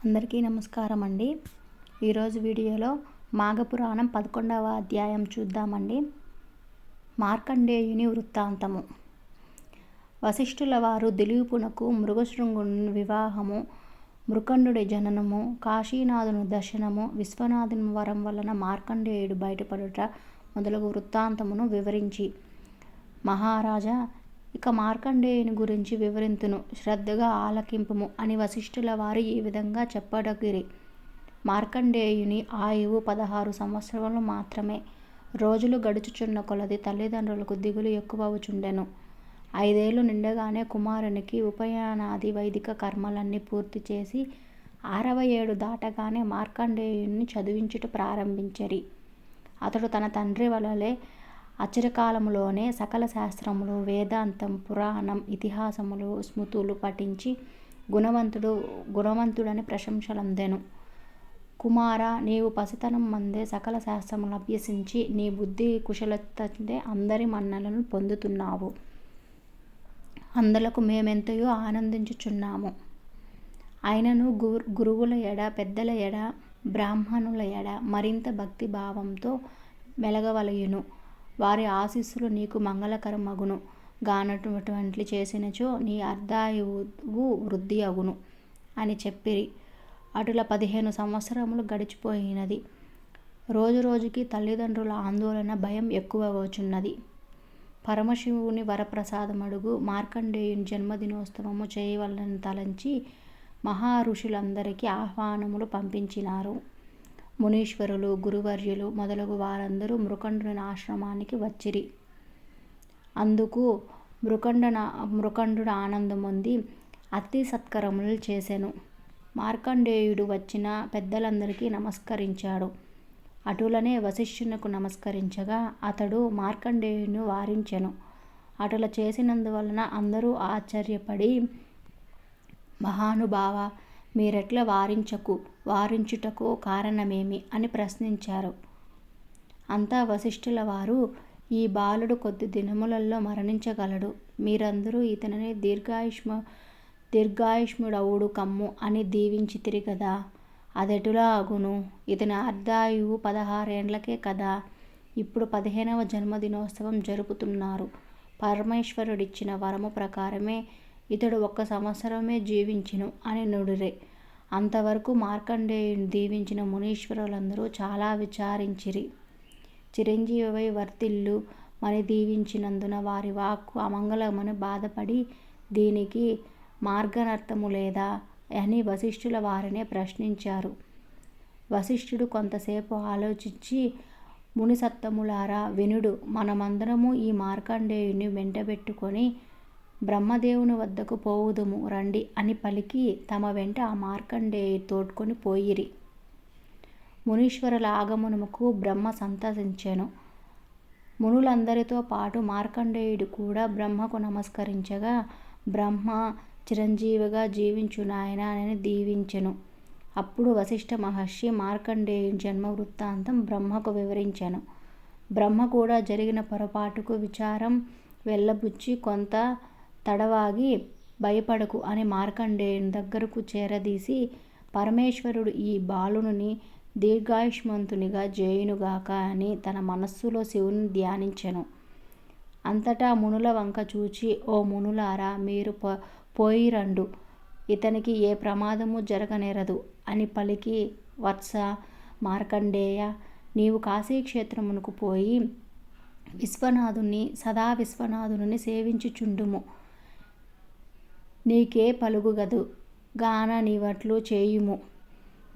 అందరికీ నమస్కారం అండి ఈరోజు వీడియోలో మాఘపురాణం పదకొండవ అధ్యాయం చూద్దామండి. మార్కండేయుని వృత్తాంతము. వశిష్ఠుల వారు దిలీపునకు మృగశృంగుని వివాహము మృకండుడి జననము కాశీనాథుని దర్శనము విశ్వనాథుని వరం వలన మార్కండేయుడు బయటపడుట మొదలగు వృత్తాంతమును వివరించి మహారాజా ఇక మార్కండేయుని గురించి వివరింతును. శ్రద్ధగా ఆలకింపుము అని వశిష్ఠుల వారు ఈ విధంగా చెప్పడగిరి. మార్కండేయుని ఆయువు పదహారు సంవత్సరములు మాత్రమే. రోజులు గడుచుచున్న కొలది తల్లిదండ్రులకు దిగులు ఎక్కువవుచుండెను. ఐదేళ్ళు నిండగానే కుమారునికి ఉపయానాది వైదిక కర్మలన్నీ పూర్తి చేసి ఆరవ ఏడు దాటగానే మార్కండేయుని చదివించుట ప్రారంభించరి. అతడు తన తండ్రి వలలే అచిరకాలంలోనే సకల శాస్త్రములు వేదాంతం పురాణం ఇతిహాసములు స్మృతులు పఠించి గుణవంతుడు గుణవంతుడని ప్రశంసలందెను. కుమార నీవు పసితనం మందే సకల శాస్త్రములు అభ్యసించి నీ బుద్ధి కుశలతతే అందరి మన్నలను పొందుతున్నావు. అందులకు మేమెంతయో ఆనందించుచున్నాము. అయినను గురు గురువుల ఎడ పెద్దల ఎడ బ్రాహ్మణుల ఎడ మరింత భక్తి భావంతో మెలగవలయును వారి ఆశీస్సులు నీకు మంగళకరమగును. గానటువంటి చేసినచో నీ అర్ధాయువు వృద్ధి అగును అని చెప్పిరి. అటుల పదిహేను సంవత్సరములు గడిచిపోయినది. రోజు రోజుకి తల్లిదండ్రుల ఆందోళన భయం ఎక్కువవుచున్నది. పరమశివుని వరప్రసాదమడుగు మార్కండేయుని జన్మదినోత్సవము చేయవలని తలంచి మహా ఋషులందరికీ ఆహ్వానములు పంపించినారు. మునీశ్వరులు గురువర్యులు మొదలగు వారందరూ మృకండుని ఆశ్రమానికి వచ్చిరి. అందుకు మృకండన మృకండుడు ఆనందమొంది అతి సత్కరములు చేశాను మార్కండేయుడు వచ్చిన పెద్దలందరికీ నమస్కరించాడు. అటులనే వశిష్ఠునకు నమస్కరించగా అతడు మార్కండేయుని వారించెను. అటుల చేసినందువలన అందరూ ఆశ్చర్యపడి మహానుభావ మీరెట్లా వారించకు వారించుటకు కారణమేమి? అని ప్రశ్నించారు. అంతా వశిష్ఠుల వారు ఈ బాలుడు కొద్ది దినములలో మరణించగలడు. మీరందరూ ఇతనిని దీర్ఘాయుష్మ దీర్ఘాయుష్ముడవుడు కమ్ము అని దీవించితిరి కదా అదెటులా అగును? ఇతని అర్ధాయువు పదహారేండ్లకే కదా? ఇప్పుడు పదిహేనవ జన్మదినోత్సవం జరుపుతున్నారు. పరమేశ్వరుడిచ్చిన వరము ప్రకారమే ఇతడు ఒక్క సంవత్సరమే జీవించును అని నుడిరే. అంతవరకు మార్కండేయుని దీవించిన మునీశ్వరులందరూ చాలా విచారించిరి. చిరంజీవివై వర్తిల్లు మని దీవించినందున వారి వాక్కు అమంగళమని బాధపడి దీనికి మార్గనర్థము లేదా అని వశిష్ఠుల వారినే ప్రశ్నించారు. వశిష్ఠుడు కొంతసేపు ఆలోచించి మునిసత్తములారా వినుడు మనమందరము ఈ మార్కండేయుని వెంటబెట్టుకొని బ్రహ్మదేవుని వద్దకు పోవుదుము రండి అని పలికి తమ వెంట ఆ మార్కండేయ తోడ్కొని పోయిరి. మునీశ్వరుల ఆగమనముకు బ్రహ్మ సంతసించెను. మునులందరితో పాటు మార్కండేయుడు కూడా బ్రహ్మకు నమస్కరించగా బ్రహ్మ చిరంజీవిగా జీవించు నాయన అని దీవించెను. అప్పుడు వశిష్ఠ మహర్షి మార్కండేయుని జన్మ వృత్తాంతం బ్రహ్మకు వివరించాను. బ్రహ్మ కూడా జరిగిన పొరపాటుకు విచారం వెళ్ళబుచ్చి కొంత తడవాగి భయపడకు అని మార్కండేయుని దగ్గరకు చేరదీసి పరమేశ్వరుడు ఈ బాలుని దీర్ఘాయుష్మంతునిగా జేయునుగాక అని తన మనస్సులో శివుని ధ్యానించెను. అంతటా మునుల వంక చూచి ఓ మునులారా మీరు పో పోయిరండు. ఇతనికి ఏ ప్రమాదము జరగనేరదు అని పలికి వత్స మార్కండేయ నీవు కాశీక్షేత్రమునకు పోయి విశ్వనాథుని సదా విశ్వనాథుని సేవించుచుండుము. నీకే పలుగుగదు గాన నీవట్లు చేయుము.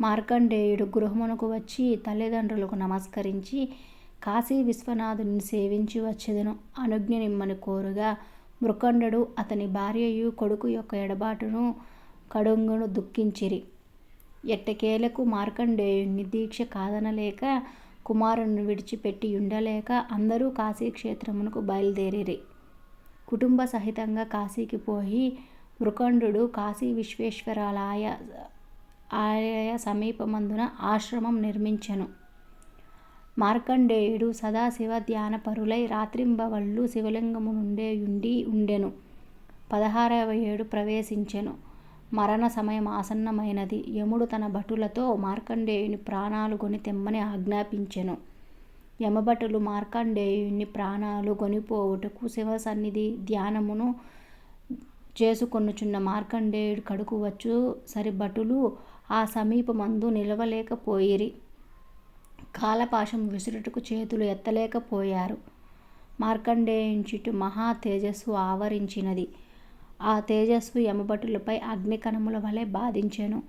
మార్కండేయుడు గృహమునకు వచ్చి తల్లిదండ్రులకు నమస్కరించి కాశీ విశ్వనాథుని సేవించి వచ్చేదను. అనుజ్ఞ నిమ్మని కోరుగా మృకండడు అతని భార్యయు కొడుకు యొక్క ఎడబాటును కడుంగును దుఃఖించిరి. ఎట్టకేలకు మార్కండేయుని దీక్ష కాదనలేక కుమారుని విడిచిపెట్టి ఉండలేక అందరూ కాశీక్షేత్రమునకు బయలుదేరిరి. కుటుంబ సహితంగా కాశీకి పోయి మృకండు కాశీ విశ్వేశ్వరాలయ ఆలయ సమీపమందున ఆశ్రమం నిర్మించెను. మార్కండేయుడు సదాశివ ధ్యానపరులై రాత్రింబవళ్ళు శివలింగము నుండే ఉండి ఉండెను. పదహారవ ఏడు ప్రవేశించెను. మరణ సమయం ఆసన్నమైనది. యముడు తన భటులతో మార్కండేయుని ప్రాణాలు కొని తెమ్మని ఆజ్ఞాపించెను. యమభటులు మార్కండేయుని ప్రాణాలు కొనిపోవుటకు శివసన్నిధి ధ్యానమును చేసుకొనుచున్న మార్కండేయుడు కడుకు వచ్చు సరిభటులు ఆ సమీపమందు నిలవలేకపోయిరి. కాలపాశం విసురుటకు చేతులు ఎత్తలేకపోయారు. మార్కండేయుని మహా తేజస్సు ఆవరించినది. ఆ తేజస్సు యమభటులపై అగ్నికణముల వలె బాధించెను.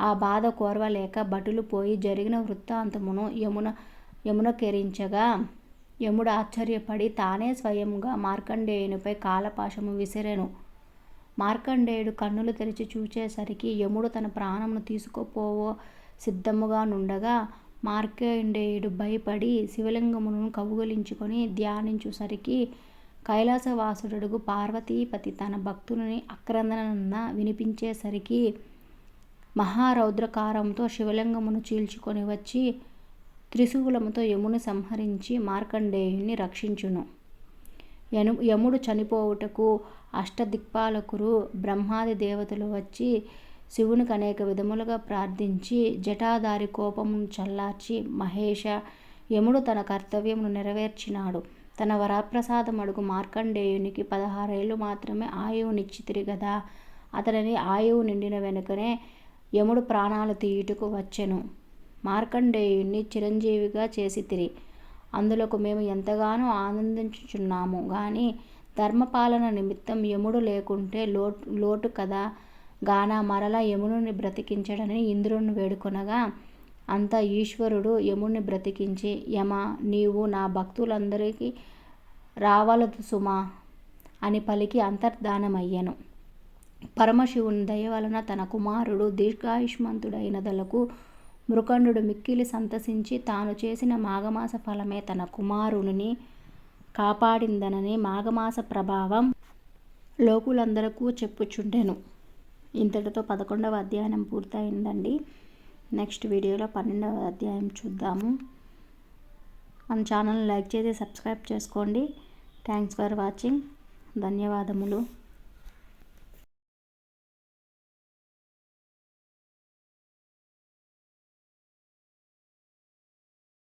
ఆ బాధ కోరవలేక భటులు పోయి జరిగిన వృత్తాంతమును యమున యమునకెరించగా యముడు ఆశ్చర్యపడి తానే స్వయంగా మార్కండేయునిపై కాలపాశము విసిరెను. మార్కండేయుడు కన్నులు తెరిచి చూచేసరికి యముడు తన ప్రాణమును తీసుకుపోవో సిద్ధముగా నుండగా మార్కండేయుడు భయపడి శివలింగమును కౌగలించుకొని ధ్యానించుసరికి కైలాసవాసుడు పార్వతీపతి తన భక్తుని అక్రందన వినిపించేసరికి మహారౌద్రకారంతో శివలింగమును చీల్చుకొని వచ్చి త్రిశూలముతో యముని సంహరించి మార్కండేయుని రక్షించును. యను యముడు చనిపోవుటకు అష్టదిక్పాలకురు బ్రహ్మాది దేవతలు వచ్చి శివునికి అనేక విధములుగా ప్రార్థించి జటాధారి కోపమును చల్లార్చి మహేష యముడు తన కర్తవ్యమును నెరవేర్చినాడు. తన వరప్రసాదం అడుగు మార్కండేయునికి పదహారేళ్ళు మాత్రమే ఆయువునిచ్చితిరి గదా అతనిని ఆయువు నిండిన వెనుకనే యముడు ప్రాణాలు తీయుటకు వచ్చెను. మార్కండేయుణ్ణి చిరంజీవిగా చేసితిరి అందులకు మేము ఎంతగానో ఆనందించుచున్నాము. గాని ధర్మపాలన నిమిత్తం యముడు లేకుంటే లోటు లోటు కదా? గాన మరల యముని బ్రతికించడని ఇంద్రుని వేడుకొనగా అంత ఈశ్వరుడు యముని బ్రతికించి యమ నీవు నా భక్తులందరికీ రావలదు సుమా అని పలికి అంతర్ధానమయ్యను. పరమశివుని దయ వలన తన కుమారుడు దీర్ఘాయుష్మంతుడైనదలకు మృకండు మిక్కిలి సంతసించి తాను చేసిన మాఘమాస ఫలమే తన కుమారుని కాపాడిందనని మాఘమాస ప్రభావం లోకులందరకు చెప్పుచుండెను. ఇంతటితో పదకొండవ అధ్యాయం పూర్తయిందండి. నెక్స్ట్ వీడియోలో పన్నెండవ అధ్యాయం చూద్దాము. మన ఛానల్ లైక్ చేసి సబ్స్క్రైబ్ చేసుకోండి. Thanks for watching. ధన్యవాదములు.